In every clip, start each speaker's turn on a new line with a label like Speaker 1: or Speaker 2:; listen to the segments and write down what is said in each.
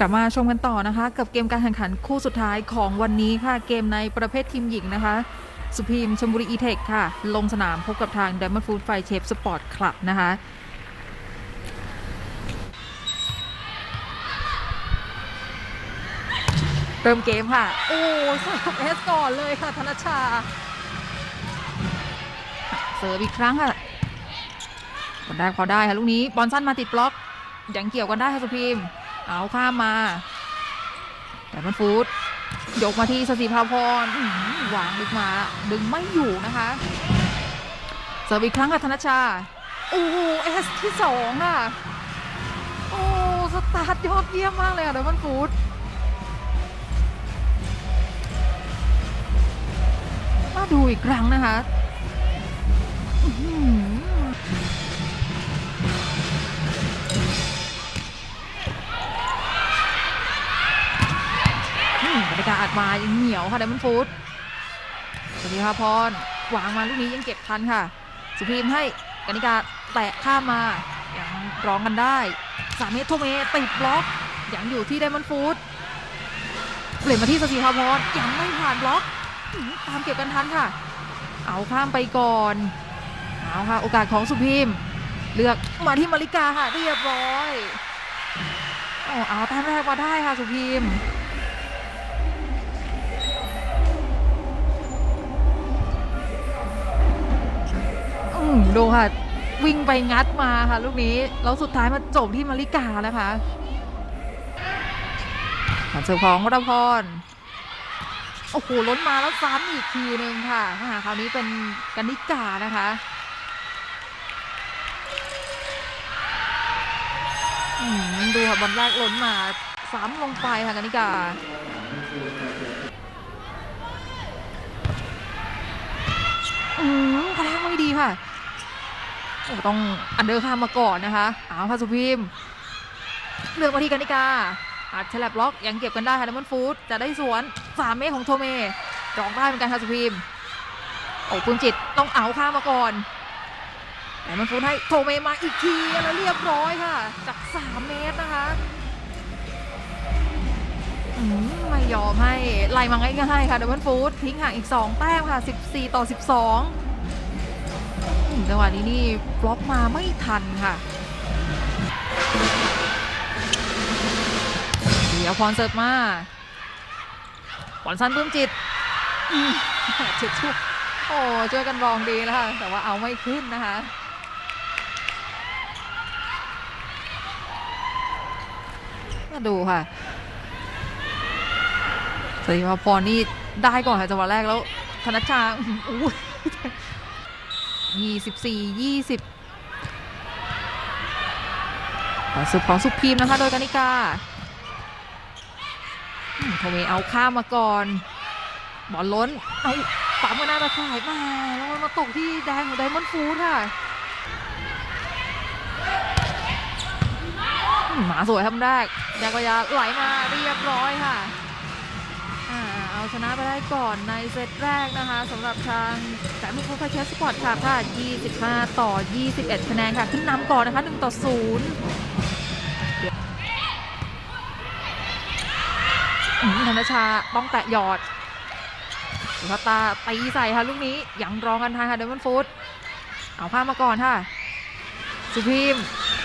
Speaker 1: กลับมาชมกันต่อนะคะ กับเกมการแข่งขันคู่สุดท้ายของวันนี้ค่ะ เกมในประเภททีมหญิงนะคะ สุพีมชมบุรีอีเทคค่ะ ลงสนามพบกับทาง Diamond Food Fire Chef Sport Club นะคะเริ่มเกมค่ะ โอ้สามเอสก่อนเลยค่ะ ธนชา เสิร์ฟอีกครั้งค่ะบอลแรกพอได้ค่ะ ลูกนี้บอลสั้นมาติดบล็อกยังเกี่ยวกันได้ค่ะสุพีม เอาข้ามมาแต่มันฟูดยกมาที่สศิภาพรหวางลึกมา ดึงไม่อยู่นะคะเสิร์ฟอีกครั้งค่ะธนชาโอ้โหเอสที่สองค่ะโอ้สตาร์ทยอดเยี่ยมมากเลยค่ะเดมันฟูดมาดูอีกครั้งนะคะากาศอัดมายังเหนียวค่ะไดมอนฟูดสวัสดีค่ะพรวางมาลูกนี้ยังเก็บทันค่ะ สุพีมให้กนิกาแตะข้ามมายังร้องกันได้สามเมตรโทเมติดบล็อกยังอยู่ที่ไดมอนฟูดเปลี่ยนมาที่สศิภาพรยังไม่ผ่านบล็อกตามเก็บกันทันค่ะ เอาข้ามไปก่อนเอาค่ะ โอกาสของสุพีมเลือกมาที่มาริกาค่ะเรียบร้อยโอ้เอาแต้มแรกมาได้ค่ะสุพีม ดูค่ะ วิ่งไปงัดมาค่ะลูกนี้ แล้วสุดท้ายมาจบที่มาริกานะคะการเสิร์ฟของวรพร โอ้โห ล้นมาแล้วซ้ำอีกทีหนึ่งค่ะอ่าคราวนี้เป็นกันิกานะคะ ดูค่ะบอลแรกล้นมาซ้ำลงไปค่ะกันิกา อืมกระแทกไม่ดีค่ะ ต้องอันเดอร์ข้ามมาก่อนนะคะเอาค่ะสุพิมเลือกมาที่กนิกาอัดฉลับล็อกยังเก็บกันได้ค่ะดัมเบิลฟูดจะได้สวนสามเมตรของโทเมรองได้เหมือนกันค่ะสุพิมโอ้ปุณจิตต้องเอาข้ามมาก่อนแต่มันฟูดให้โทเมมาอีกทีแล้วเรียบร้อยค่ะ จากสามเมตรนะคะมไม่ยอมให้ไล่มาง่ายๆค่ะดัมเบิลฟูดทิ้งห่างอีก2แต้มค่ะ14ต่อ12อืม จังหวะนี้นี่บล็อกมาไม่ทันค่ะเดี๋ยวพรเสิร์ฟมาบอลสั้นปลื้มจิตอืมเจ็ดชุบโอ้ช่วยกันรองดีแล้วค่ะ แต่ว่าเอาไม่ขึ้นนะคะมาดูค่ะสวัสดีค่ะพรนี่ได้ก่อนค่ะจังหวะแรกแล้วธนชชาอู้ ยี่สิบสี่ยี่สิบสุดของสุพีมนะคะ โดยกนิกาโทเมเอาข้ามมาก่อน บอลล้น เอาปั๊มกันหน้าตะข่ายมาแล้วมันมาตกที่แดงของไดมอนด์ฟูดค่ะมหมาสวยทำแรกแดงกยาไหลมาเรียบร้อยค่ะ ชนะไปได้ก่อนในเซตแรกนะคะสำหรับทางแสนมุกฟูฟาเชสสปอร์ตค่ะค่ะ25 ต่อ 21 คะแนนค่ะ ขึ้นนำก่อนนะคะ 1 ต่อ 0ธนชาต้องแตะหยอดสุภาตาตีใส่ค่ะ ลูกนี้ยังรองกันทันค่ะเดมอนฟูดเอาข้ามาก่อนค่ะ สุพีม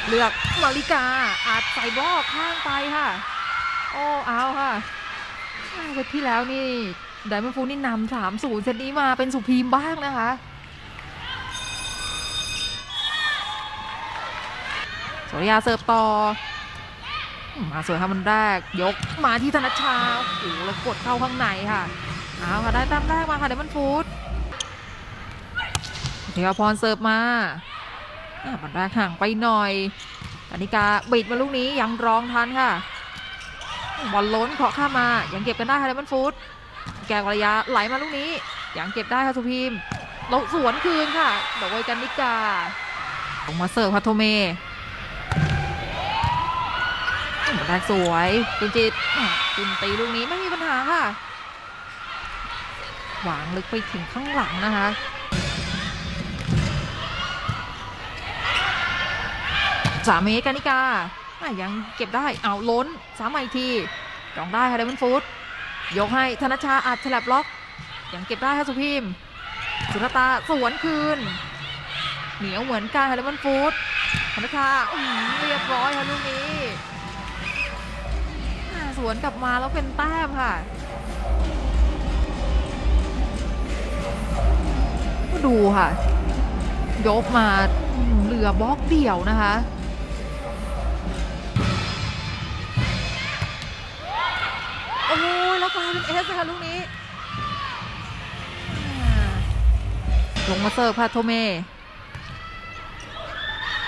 Speaker 1: เลือกมาริกาอาจใส่บล็อกข้างไปค่ะ โอ้เอาค่ะ เซตที่แล้วนี่ไดมอนฟูนี่นำสามศูนย์เซตนี้มาเป็นสุพีมบ้างนะคะสุริยาเสิร์ฟต่อ มาสวยค่ะมันแรก ยกมาที่ธนชาโอ้โหแล้วกดเข้าข้างในค่ะเอาค่ะได้ตามแรกมาค่ะไดมอนฟูดเทวพรเสิร์ฟมาอะมันแรกห่างไปหน่อยกนิกาบิดมาลูกนี้ยังร้องทันค่ะ บอลล้นเคาะข้ามมายังเก็บกันได้ค่ะไดมอนฟูดแกวรยาไหลมาลูกนี้ยังเก็บได้ค่ะสุพีมเราสวนคืนค่ะดยกันนิกาลงมาเสิร์ฟค่ะโทเมแรกสวยคุณจิตอะคุณตีลูกนี้ไม่มีปัญหาค่ะ หวางลึกไปถึงข้างหลังนะคะสามเมตรกานิกา ยังเก็บได้เอาล้นสามอีกทีรองได้ค่ะเดมอนฟูดยกให้ธนชาอัดฉลับล็อก ยังเก็บได้ค่ะสุพิมสุรตาสวนคืน เหนียวเหมือนกันค่ะเดมอนฟูดธนชาเรียบร้อยค่ะลูกนี้สวนกลับมาแล้วเป็นแต้มค่ะก็ดูค่ะ ยกมาเหลือบล็อกเดี่ยวนะคะ ค่ะลูกนี้ ลงมาเสิร์ฟค่ะโทเม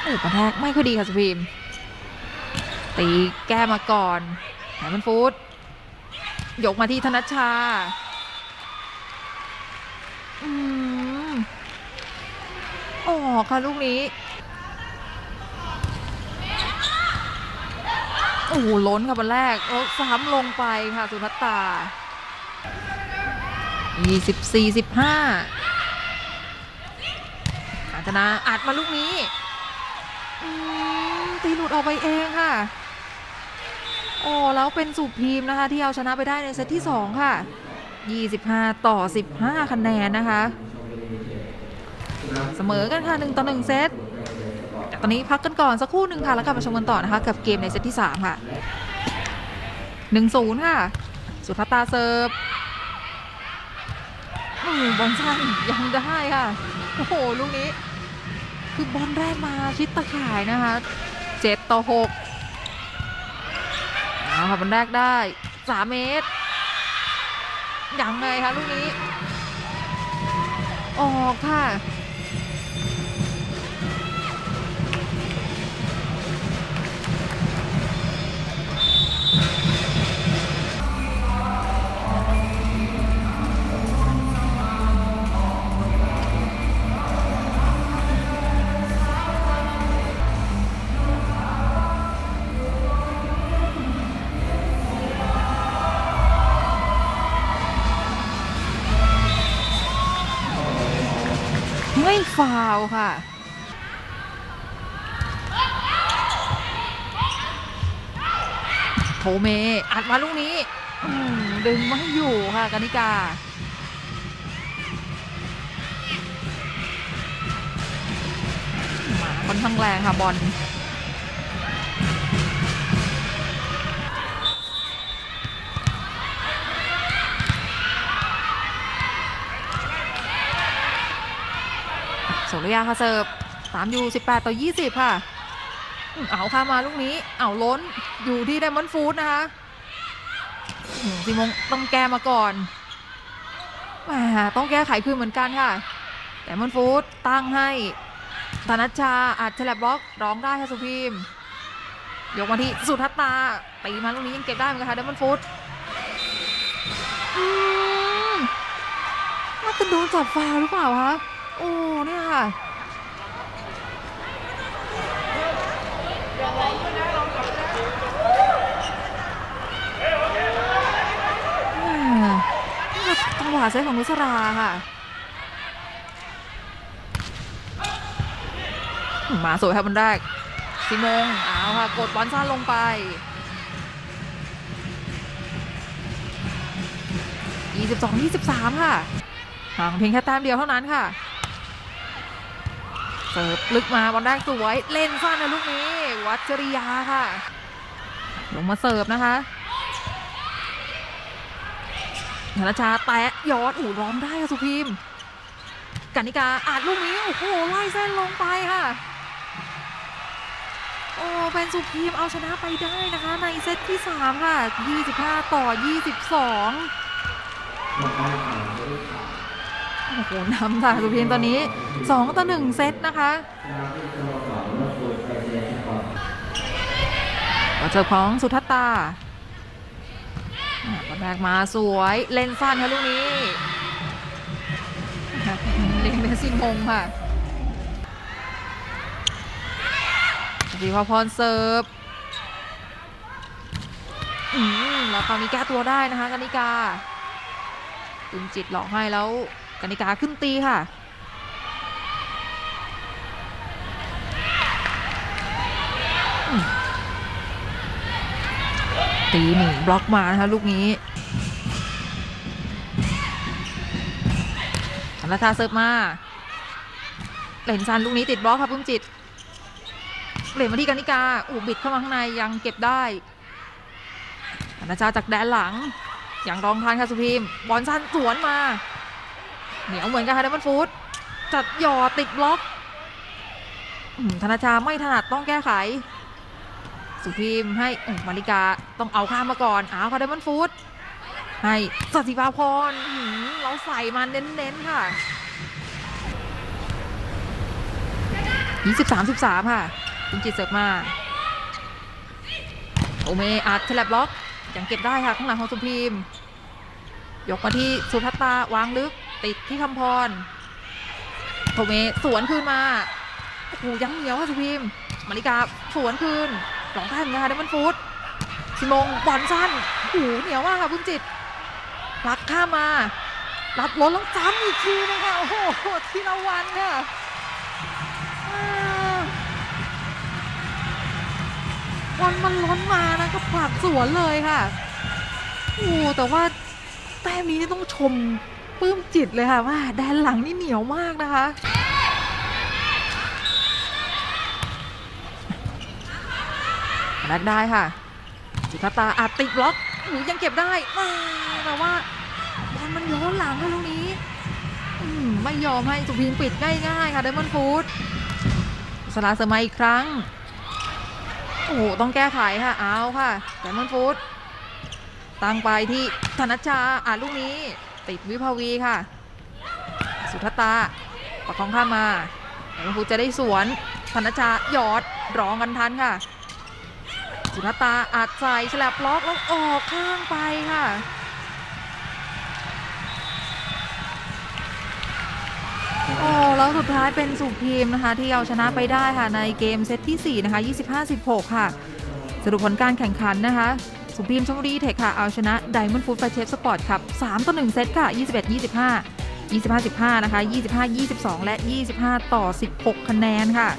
Speaker 1: โอ้กระแทกไม่ค่อยดีค่ะสุพีมตีแก้มาก่อนไหมันฟูดยกมาที่ธนัชชาอืมออค่ะลูกนี้โอ้โหล้นค่ะบอลแรกแล้วซ้ำลงไปค่ะ สุทัตตา 24 15อาจนาอัดมาลูกนี้ตีหลุดออกไปเองค่ะ โอ้แล้วเป็นสุพีมนะคะ ที่เอาชนะไปได้ในเซตที่2ค่ะ25ต่อ15คะแนนนะคะ เสมอกันค่ะ1ต่อ1เซตแต่ตอนนี้พักกันก่อนสักครู่หนึ่งค่ะ แล้วกลับมาชมกันต่อนะคะ กับเกมในเซตที่3ค่ะ1-0ค่ะ สุทัตตาเซิร์ฟ อืมบอลสั้นยังได้ค่ะ โอ้โห ลูกนี้ คือบอลแรกมาชิดตะข่ายนะคะเจ็ดต่อ6เอาค่ะบอลแรกได้สามเมตรยังไงคะลูกนี้ ออกค่ะ ฟาวค่ะ โทเม อัดมาลูกนี้ ดึงไม่อยู่ค่ะกานิกา มาค่อนข้างแรงค่ะบอล สริยาค่ะเสิร์ฟตามอยู่ 18 ต่อ 20 ค่ะ เอาค่ะมาลูกนี้ เอาล้นอยู่ที่ไดมอนด์ฟูดนะคะอืมซีมงต้องแก้มาก่อนต้องแก้ไขคืนเหมือนกันค่ะไดมอนด์ฟูดตั้งให้ธนัชชาอัดฉลับบล็อกร้องได้ค่ะสุพีมยกมาที่สุทัตตาตีมาลูกนี้ยังเก็บได้เหมือนกันค่ะไดมอนด์ฟูดมน่าจะโดนจับฟาวหรือเปล่าคะ โอ้เนี่ยค่ะอ่าจังหวะเซตของนุสราค่ะ มาสวยครับบอลแรกซิมงเอาค่ะ กดบอลสั้นลงไป 22 23 ค่ะห่างเพียงแค่แต้มเดียวเท่านั้นค่ะ เสิร์ฟลึกมาบอลแรกสวย เล่นสั้นนะลูกนี้ วัชริยาค่ะ ลงมาเสิร์ฟนะคะธนชาแตะยอดอู่ร้องได้ค่ะสุพีมกานิกาอาจลูกนี้โอ้โหไล่เส้นลงไปค่ะโอ้เป็นสุพีมเอาชนะไปได้นะคะ ในเซตที่ 3 ค่ะ 25 ต่อ 22 โอ้โหนำค่ะสุพีมตอนนี้ 2 ต่อ 1 เซตนะคะก็เจอของสุทัตตาอะบอลแรกมาสวยเลนสั้นค่ะลูกนี้เล็งเมสซิมงค่ะสีพาพรเสิร์ฟแล้วคราวนี้แก้ตัวได้นะคะกนิกาคุณจิตหลอกให้แล้ว กนิกาขึ้นตีค่ะ ตีหนึ่งบล็อกมานะคะลูกนี้ธนทาเสิร์ฟมาเหลนซันลูกนี้ติดบล็อกค่ะพุ่มจิตเหลนมาที่กานิกาอูบิดเข้ามาข้างในยังเก็บได้ธนาชาจากแดนหลัง อย่างรองทานค่ะสุพีมบอลสั้นสวนมา เหนียวเหมือนกันค่ะเดมอนฟูดจัดหยอดติดบล็อกธนาชาไม่ถนัดต้องแก้ไข สุพีมให้มาริกาต้องเอาข้ามมาก่อนเอาค่ะเดมอนฟูดให้สัติภาพรเราใส่มันเน้นๆค่ะ23 13 ค่ะคุณจิตเสิร์ฟมาโอเมอัดฉลับบล็อกยังเก็บได้ค่ะ ข้างหลังของสุพีมยกมาที่สุทัตตาวางลึก ที่คำพรโทเมสวนคืนมาโอ้โหยังเหนียวค่ะสุพีมมาริกาสวนคืนสองท่านนะคะเดมันฟูดสิมงบอลสั้นโอ้โหเหนียวมากค่ะคุณจิตรักข้ามมารับล้นแล้วจ้ำอีกทีนะคะโอ้โหทีละวันค่ะอ่าบอลมันล้นมานะก็ผลักสวนเลยค่ะ โอ้แต่ว่าแต้มนี้นี่ต้องชม ปลื้มจิตเลยค่ะว่าแดนหลังนี่เหนียวมากนะคะแลกได้ค่ะสุคาตาอาจติดบล็อกหนูยังเก็บได้แต่ว่าบอลมันย้อนหลังค่ะลูกนี้ไม่ยอมให้สุพิงปิดง่ายๆค่ะเดมอนฟูดสลาเสมาอีกครั้ง โอ้โห ต้องแก้ไขค่ะ เอาค่ะเดมอนฟูดตั้งไปที่ธนชชาอ่าลูกนี้ ติดวิภาวีค่ะ สุทัตาประคองข้ามมาเดมอนฟูจะได้สวนธนชาหยอดร้องกันทันค่ะ สุทัตาอัดใส่ฉลับล็อกแล้วออกข้างไปค่ะโอ้แล้วสุดท้ายเป็นสุพีมนะคะ ที่เอาชนะไปได้ค่ะในเกมเซตที่ 4 นะคะ 25-16 ค่ะ สรุปผลการแข่งขันนะคะ สุพีมชมรีเทคค่ะ เอาชนะไดมอนด์ฟู้ดไฟเชฟสปอร์ตครับ3ต่อ1เซตค่ะ 21-25 25-15 นะคะ 25-22 และ 25 ต่อ 16 คะแนนค่ะ